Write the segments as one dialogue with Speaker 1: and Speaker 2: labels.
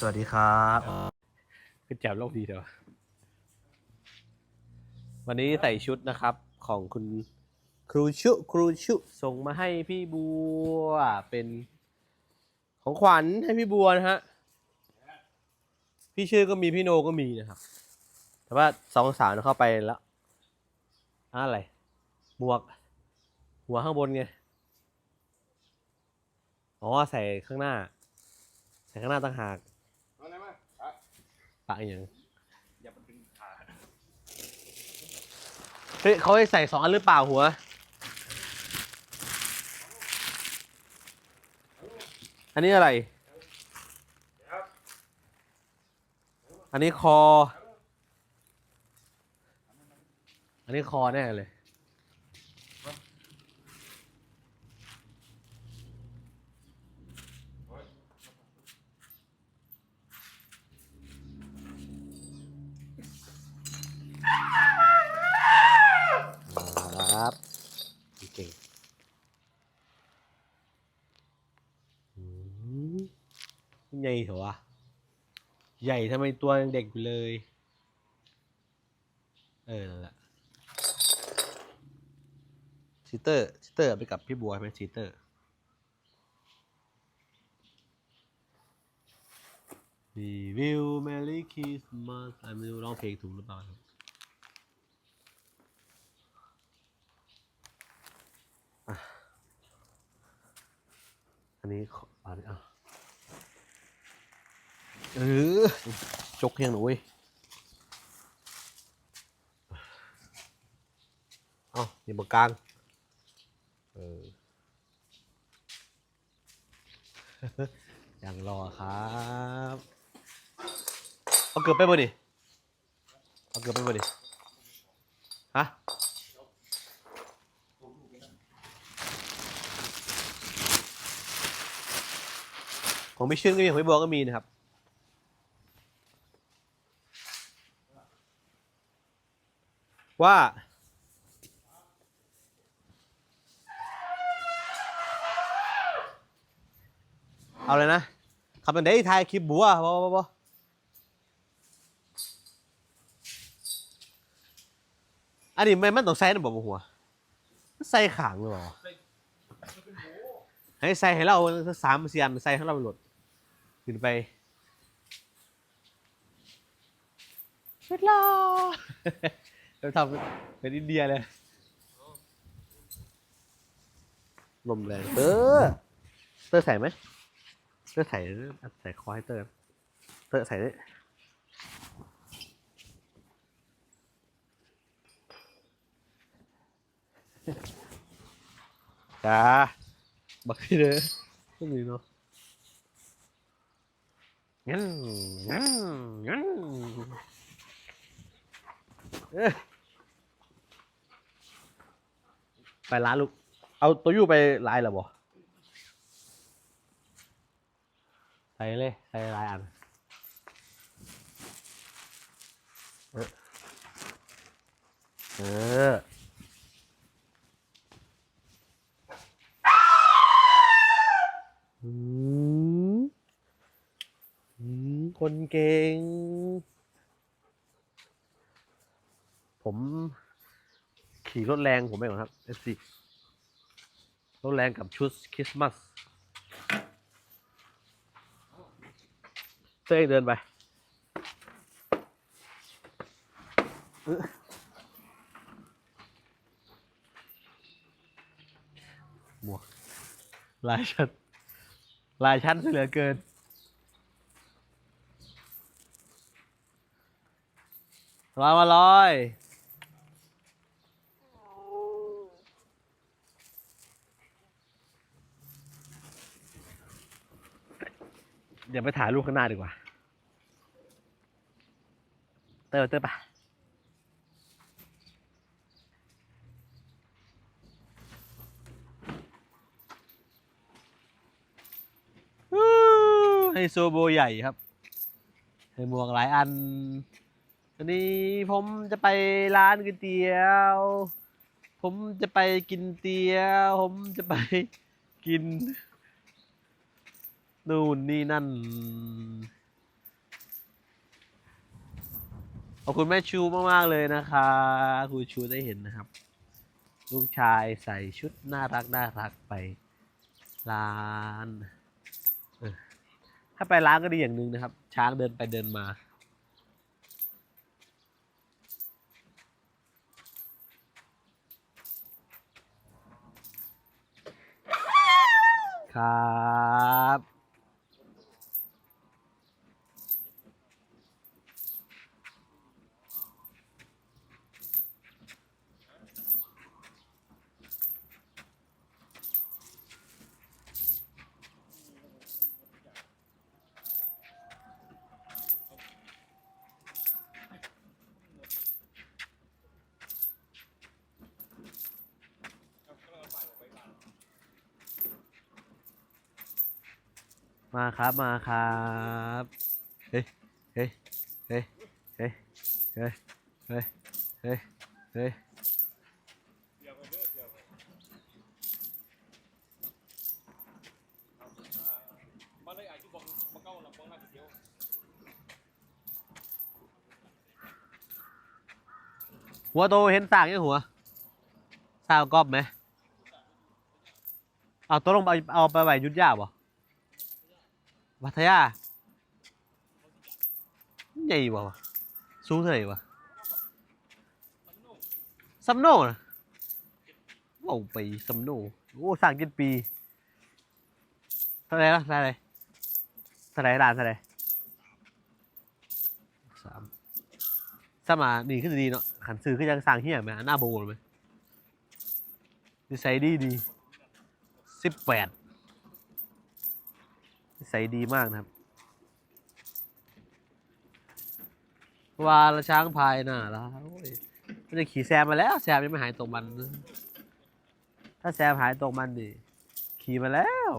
Speaker 1: สวัสดีครับ
Speaker 2: คือแจ๋วโลกดีเถอะวันนี้ใส่ชุดนะครับของคุณครูชุ ครูชุ ส่งมาให้พี่บัว เป็นของขวัญให้พี่บัวนะฮะ พี่ชื่อก็มีพี่โนก็มีนะครับ แต่ว่าสองสาวเข้าไปแล้วอะไรหมวก หัวข้างบนไง อ๋อ ใส่ข้างหน้า ใส่ข้างหน้าต่างหาก
Speaker 3: มาไหนมาอะ
Speaker 2: ปะอย่าง
Speaker 3: อย่ามาดึงขา
Speaker 2: เฮ้ยเขาให้ใส่สองอันหรือเปล่าหัว อันนี้อะไร อันนี้คอ อันนี้คอแน่เลย ครับ เก่งอืมใหญ่เหรอวะใหญ่ทำไมตัวยังเด็กอยู่เลย เออนั่นแหละชีเตอร์ชีเตอร์ไปกับพี่บัวใช่ไหมชีเตอร์ รีวิว Merry Christmas อะไม่รู้ร้องเพลงถูกหรือเปล่าครับ นนี้อันนี้อะเออจกเพียงหนูเว้ยเอาอยู่บนกลางเออยังรอครับ เอาเกือบไปบ่ดิเอาเกือบไปบ่ดิฮะ ของพี่ชื่นก็มีของพี่บัวก็มีนะครับ ว่าเอาเลยนะขับเป็นได้ถ่ายคลิปบัวบอบอบออันนี้ไม่มันต้องใส่นะบอกหัวมันใส่ขางหรือเปล่าให้ใส่ให้เราสามเสียนใส่ให้เราไปหลด ขึ้นไปเสร็จแล้วเราทำเป็นอินเดียเลย ลมแรงเตอร์เตอร์ใส่ไหมเตอร์ใส่ใส่คอให้เตอร์เตอร์ใส่ได้จ้าบักที่เด้อพวกนี้เนาะ งั้นงั้นงั้นไปร้านลูก เอาตัวอยู่ไปลน์เหรอบ่ใส่เลยใส่ลายอันเออออืม คนเก่ง ผมขี่รถแรงผมไปก่อนครับ F4 รถแรงกับชุดคริสต์มาสเต้เดินไปหมวกลายชั้นลายชั้นเหลือเกิน ลอยมาลอยเดี๋ยวไปถ่ายรูปข้างหน้าดีกว่า เตอร์เตอร์ปะฮู้ไฮโซโบใหญ่ครับให้หมวกหลายอัน วันนี้ผมจะไปร้านก๋วยเตี๋ยว ผมจะไปกินเตี๋ยว ผมจะไปกิน นู่นนี่นั่น ขอบคุณแม่ชูมาก ๆ เลยนะคะคุณชูได้เห็นนะครับ ลูกชายใส่ชุดน่ารักน่ารักไปร้าน ถ้าไปร้านก็ดีอย่างหนึ่งนะครับ ช้างเดินไปเดินมา か มาครับมาครับ เฮ้ยเฮ้ยเฮ้ยเฮ้ยเฮ้ยเฮ้ยเฮ้ยเฮ้ย
Speaker 3: หัว
Speaker 2: โตเห็นสางยังหัวสร้างกอบไหมเอาตัวลงไปเอาไปไหวยุดยาบ่ พัทยาใหญ่บ่วะสูงเท่าไหร่วะซัมโน่นะว้าไปซัมโน่โอ้สร้างเจ็ดปีเท่าไหร่ละเท่าไหร่เท่าไหร่ล้านเท่าไหร่สามสมานี่ขึ้นดีเนาะขันซื้อขึ้นยังสร้างเฮียไหมหน้าโบนไหมนิสัยดีดีสิบแปด นิสัยดีมากนะครับ วาละช้างพายหน้าแล้วมันจะขี่แซมมาแล้ว แซมยังไม่หายตกมัน ถ้าแซมหายตกมันดิขี่มาแล้ว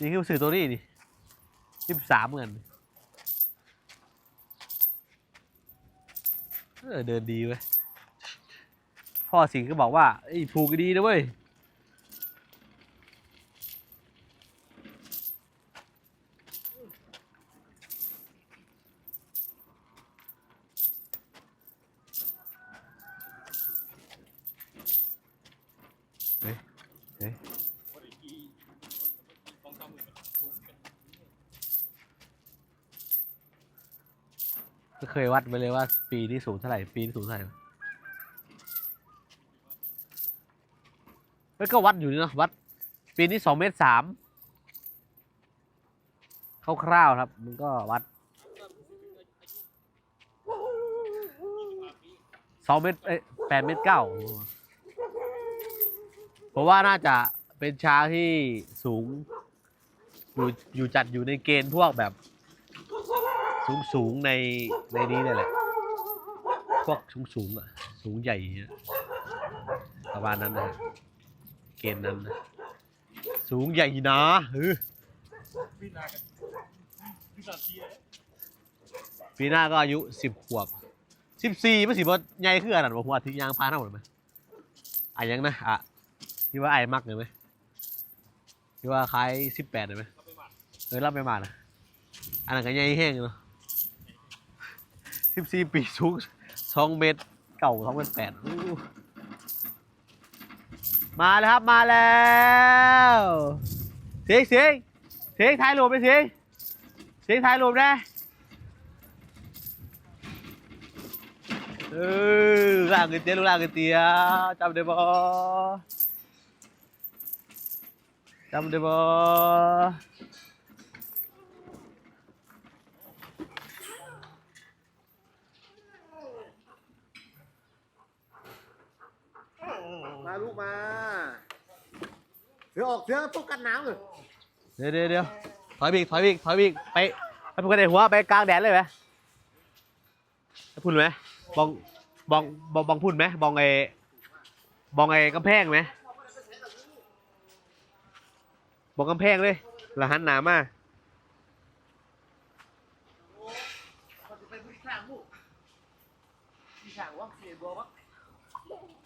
Speaker 2: นี่คือสื่อตัวนี้นี่สิบสามเหมือนเออเดินดีเว้ยพ่อสิงห์ก็บอกว่าไอ้ผูกดีนะเว้ย เฮ้ย เฮ้ย
Speaker 3: วันอีกสองสามหมื่นสูงเป็น
Speaker 2: ก็ เคยวัดไปเลยว่าปีนี้สูงเท่าไหร่ปีนี้สูงเท่าไหร่เฮ้ยก็วัดอยู่นี่เนอะวัด ปีนี้สองเมตรสามคร่าวๆครับ มันก็วัดสองเมตรเอ้แปดเมตรเก้าเพราะว่าน่าจะเป็นช้างที่สูง อยู่อยู่จัดอยู่ในเกณฑ์พวกแบบ สูงสูงในในนี้เลยแหละ พวกสูงสูงอะ สูงใหญ่เงี้ยประมาณนั้นนะเกณฑ์นั้นนะสูงใหญ่นะเออ
Speaker 3: พี่นากันพี่นาเทีย
Speaker 2: ปีหน้าก็อายุสิบขวบสิบสี่ไม่สิบ่ใหญ่ขึ้นขนาดบอกว่าทิ้งยางพาหน้าหมดไหมอะยังนะอะที่ว่าไอ้มักเลยไหมที่ว่าคล้ายสิบแปดเลยไหม
Speaker 3: เขาไปหมัด
Speaker 2: เออรับไปมานะอันนั้นก็ใหญ่แห้งเนาะ สิบสี่ปีสูงสองเมตรเก่าสองเมตรแปดมาแล้วครับมาแล้วเสียงเสียงเสียงถ่ายรูปไปเสียงเสียงถ่ายรูปได้เออล่างกันเตี้ยลูกล่างกันเตี้ยจำได้บ่จำได้บ่
Speaker 1: มาลูกมาเดี๋ยวออกเสือพวกกันหนาวเลย
Speaker 2: เดี๋ยวเดี๋ยวเดี๋ยวถอยไปอีกถอยไปอีกถอยไปอีกไปไปพูดกันในหัวไปกลางแดดเลยไหมไปพูดไหมบองบองบองบองพูดไหมบองไอ้บองไอ้กำแพงไหมบองกำแพงเลยและหันหนามา
Speaker 1: เขา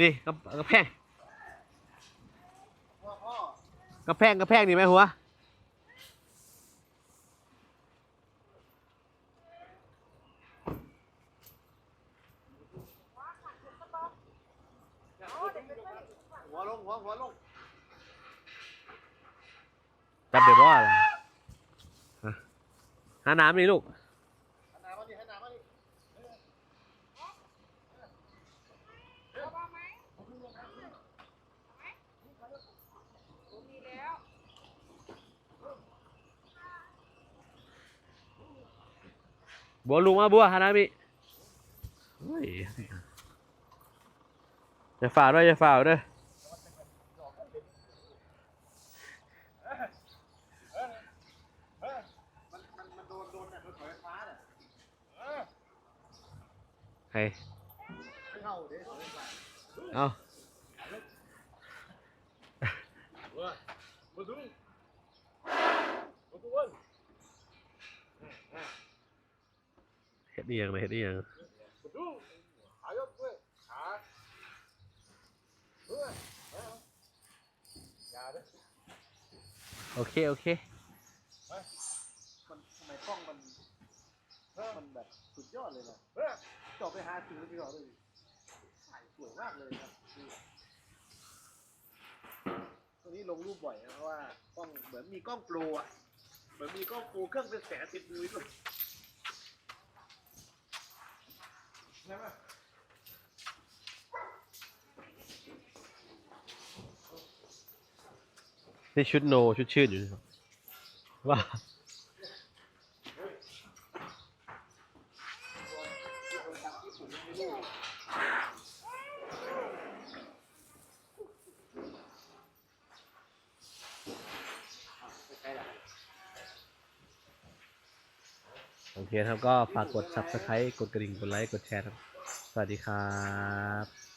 Speaker 1: นี่กระ
Speaker 2: กระแพง
Speaker 1: ก
Speaker 2: ระแพงกระแพงนี่ไหมหัวหัวลงหัวลงจับเดี๋ยวว่า
Speaker 1: หานน้ำ
Speaker 4: นี่ลูก
Speaker 2: บัวลุงมาบัวหาน้ำนี่เฮ้ยอย่าฝ่าด้วยอย่าฝ่าด้วย
Speaker 1: มันมันมันโดนโดนเนี่ยโดนถอยไฟฟ้าเนี่ย
Speaker 2: ใคร
Speaker 1: ไม่เข้าเด้ถอยไฟฟ้า
Speaker 2: เอา
Speaker 3: เว้ยมาดูมาดูเว้ย
Speaker 2: เฮ็ดนี่ยังเลยเฮ็ดนี่ยัง
Speaker 3: มาดูขายกเว้ยขาเว้ยอเด้อ
Speaker 2: โอเค โอเค
Speaker 1: มันทำไมกล้องมันมันแบบสุดยอดเลยนะ
Speaker 3: เฮ้ย
Speaker 1: จบไปหาถึงแล้วพี่บอกเลยถ่ายสวยมากเลยครับตัวนี้ลงรูปบ่อยนะเพราะว่ากล้องเหมือนมีกล้องโปรอะ เหมือนมีกล้องโปรเครื่องเป็นแสนติดมือด้วย ใช่ไหม
Speaker 2: นี่ชุดโนชุดชื่นอยู่นะครับว่า
Speaker 1: ใช่ละ
Speaker 2: โอเคครับก็ฝากกด subscribe กดกระดิ่ง กดไลค์ กดแชร์ครับ สวัสดีครับ